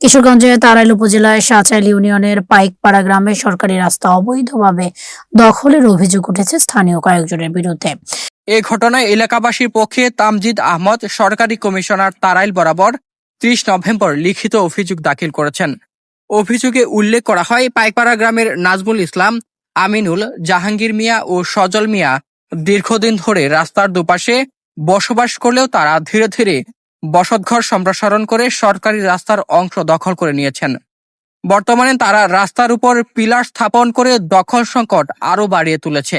কিশোরগঞ্জের তারাইল উপজেলায় সাচাইল ইউনিয়নের পাইকপাড়া গ্রামে সরকারি রাস্তা অবৈধভাবে দখলের অভিযোগ উঠেছে স্থানীয় কয়েকজনের বিরুদ্ধে। এ ঘটনায় এলাকাবাসীর পক্ষে তামজিদ আহমদ সরকারি কমিশনার তারাইল বরাবর ত্রিশ নভেম্বর লিখিত অভিযোগ দাখিল করেছেন। অভিযোগে উল্লেখ করা হয়, পাইকপাড়া গ্রামের নাজমুল ইসলাম, আমিনুল, জাহাঙ্গীর মিয়া ও সজল মিয়া দীর্ঘদিন ধরে রাস্তার দুপাশে বসবাস করলেও তারা ধীরে ধীরে বসতঘর সম্প্রসারণ করে সরকারি রাস্তার অংশ দখল করে নিয়েছেন। বর্তমানে তারা রাস্তার উপর পিলার স্থাপন করে দখল সংকট আরও বাড়িয়ে তুলেছে।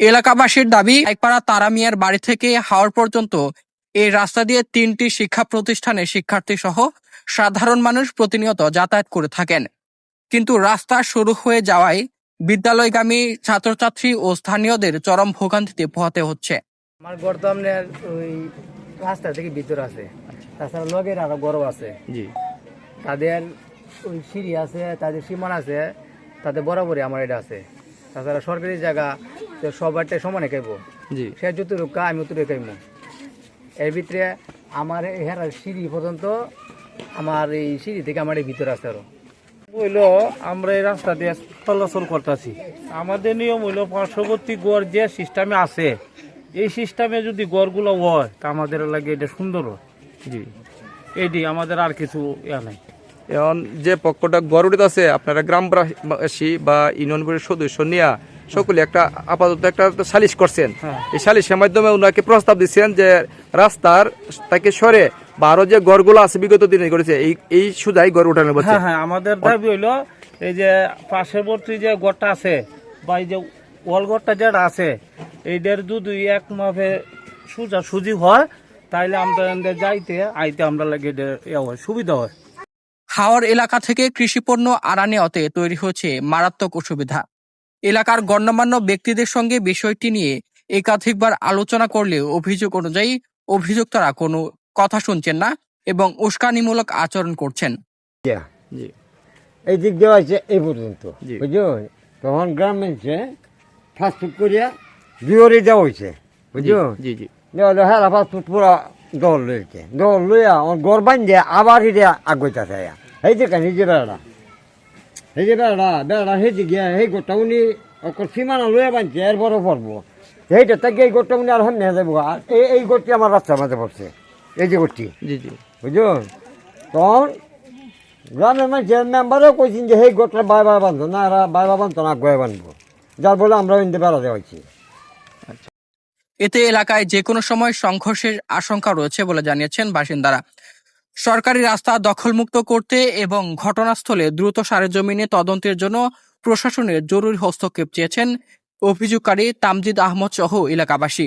এলাকাবাসীর দাবি, একপাড়া তারা মিয়ার বাড়ি থেকে হাওড় পর্যন্ত এই রাস্তা দিয়ে তিনটি শিক্ষা প্রতিষ্ঠানে শিক্ষার্থী সহ সাধারণ মানুষ প্রতিনিয়ত যাতায়াত করে থাকেন। কিন্তু রাস্তা শুরু হয়ে যাওয়ায় বিদ্যালয়গামী ছাত্রছাত্রী ও স্থানীয়দের চরম ভোগান্তিতে পোহাতে হচ্ছে। আমার ওই রাস্তা থেকে ভিতর আছে। তাছাড়া লগের আরও গরম আছে। জি। তাদের ওই সিঁড়ি আছে তাদের সীমান আছে তাদের বরাবরই আমার এটা আছে। তাছাড়া সরকারি জায়গা তো সবারটা সমানে খাইব। জি। সে যতটুকু কা আমি অতটুকু খাইব। এর ভিতরে আমার এর সিঁড়ি পর্যন্ত আমার এই সিঁড়ি থেকে আমার এই ভিতর আছে আরও। হইল আমরা এই রাস্তা দিয়ে চলাচল করতেছি। আমাদের নিয়ম হইল পার্শ্ববর্তী গড় যে সিস্টেমে আছে এই সিস্টেমে যদি গড়গুলো হয় তা আমাদের লাগে এটা সুন্দর হয়। জি। এটি আমাদের আর কিছু ইয়া নাই। এখন যে পক্ষটা গড়ুড়িত আছে আপনারা গ্রামবাসী বা ইউনিয়ন বোর্ডের সদস্য নিয়ে সকলে একটা আপাতত একটা সালিশ করছেন। হ্যাঁ। এই সালিশের মাধ্যমে ওনাকে প্রস্তাব দিচ্ছেন যে রাস্তার তাকে সরে বা আরও যে গড়গুলো আছে বিগত দিনে করেছে এই এই সুজাই গড় উঠানো হচ্ছে হ্যাঁ হ্যাঁ আমাদের দাবি হইল এই যে পার্শ্ববর্তী যে গড়টা আছে বা এই যে ওয়াল গড়টা যেটা আছে এইটার যদি এক মাপে সুজা সুজি হয় তাইলে আমরা এদের যাইতে আইতে আমরা লাগে হয় সুবিধা হয়। হাওর এলাকা থেকে কৃষিপণ্য আনানেওতে তৈরি হচ্ছে মারাত্মক অসুবিধা। এলাকার গণ্যমান্য ব্যক্তিদের সঙ্গে বিষয়টি নিয়ে একাধিকবার আলোচনা করলেও অভিযোগ অনুযায়ী অভিযুক্তরা কোনো কথা শুনছেন না এবং উস্কানিমূলক আচরণ করছেন। জি। এই দিক দেওয়া হয়েছে এই পর্যন্ত। তখন গ্রাম ফাস্টফুড করিয়া বিওরে দেওয়া হয়েছে বুঝছ? জি জি হ্যাঁ ফাস্টফুড পুরা দল লইছে। দল লইয়া আমার গড় বান্ধে আবার হিরে আগুইতাছে এই যে কেন এই যে বেড়া এই যে বেড়া বেড়া সেই যে গিয়া সেই গোটা উনি অকল সীমানা লইয়া বানছে এর বড় পড়ব সেইটা তাকে এই গোটা উনি আর সামনে যাব আর এই এই গোটি আমার রাস্তার মাঝে পড়ছে। এই যে গোটি জি জি। বুঝছ? তখন গ্রামের মানুষের মেম্বারও কইছেন যে সেই গোটটা বাই বাই বান্ধব না বাই বাই বান্ধব না গয়ে বান্ধব যার বলে আমরা ইন্দে বেড়া দেওয়া হয়েছি এতে এলাকায় যে কোনো সময় সংঘর্ষের আশঙ্কা রয়েছে বলে জানিয়েছেন বাসিন্দারা। সরকারি রাস্তা দখলমুক্ত করতে এবং ঘটনাস্থলে দ্রুত সারেজমিনে তদন্তের জন্য প্রশাসনের জরুরি হস্তক্ষেপ চেয়েছেন অভিযোগকারী তামজিদ আহমদ সহ এলাকাবাসী।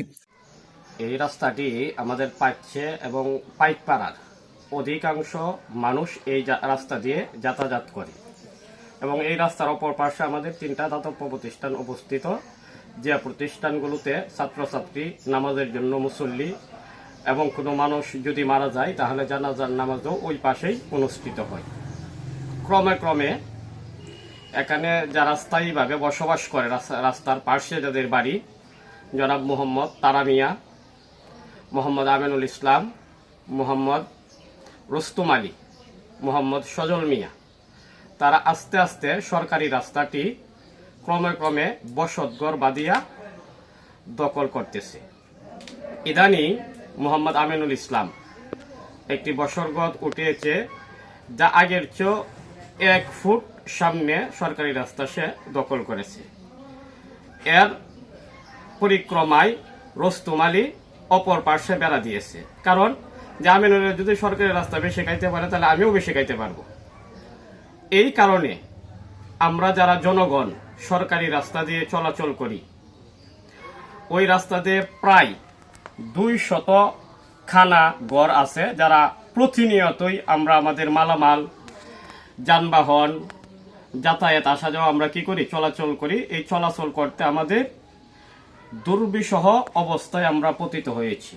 এই রাস্তাটি আমাদের পাচ্ছে এবং পাইকপাড়ার অধিকাংশ মানুষ এই রাস্তা দিয়ে যাতায়াত করে। এবং এই রাস্তার অপর পাশে আমাদের তিনটা দাতব্য প্রতিষ্ঠান অবস্থিত। যে প্রতিষ্ঠানগুলোতে ছাত্রছাত্রী নামাজের জন্য মুসল্লি এবং কোনো মানুষ যদি মারা যায়, তাহলে জানাজার নামাজও ওই পাশেই অনুষ্ঠিত হয়। ক্রমে ক্রমে এখানে যারা স্থায়ীভাবে বসবাস করে, রাস্তা- রাস্তার পাশে যাদের বাড়ি, জনাব মোহাম্মদ তারামিয়া মোহাম্মদ আমিনুল ইসলাম, মোহাম্মদ রুস্তুম আলী, মোহাম্মদ সজল মিয়া, তারা আস্তে আস্তে সরকারি রাস্তাটি ক্রমে ক্রমে বসতঘর বাদিয়া দখল করতেছে। ইদানিং মোহাম্মদ আমিনুল ইসলাম একটি বসরগত উঠিয়েছে, যা আগের চেয়েও এক ফুট সামনে সরকারি রাস্তা সে দখল করেছে। এর পরিক্রমায় রস্তুম আলী অপর পার্শ্বে বেড়া দিয়েছে। কারণ, যে আমিনুল যদি সরকারি রাস্তা বেশি খাইতে পারে, তাহলে আমিও বেশি খাইতে পারব। এই কারণে আমরা যারা জনগণ, সরকারি রাস্তা দিয়ে চলাচল করি, ওই রাস্তাতে প্রায় দুই শত খানা গড় আছে যারা প্রতিনিয়তই আমরা আমাদের মালামাল, যানবাহন, যাতায়াত আসা যাওয়া আমরা কি করি, চলাচল করি। এই চলাচল করতে আমাদের দুর্বিষহ অবস্থায় আমরা পতিত হয়েছি।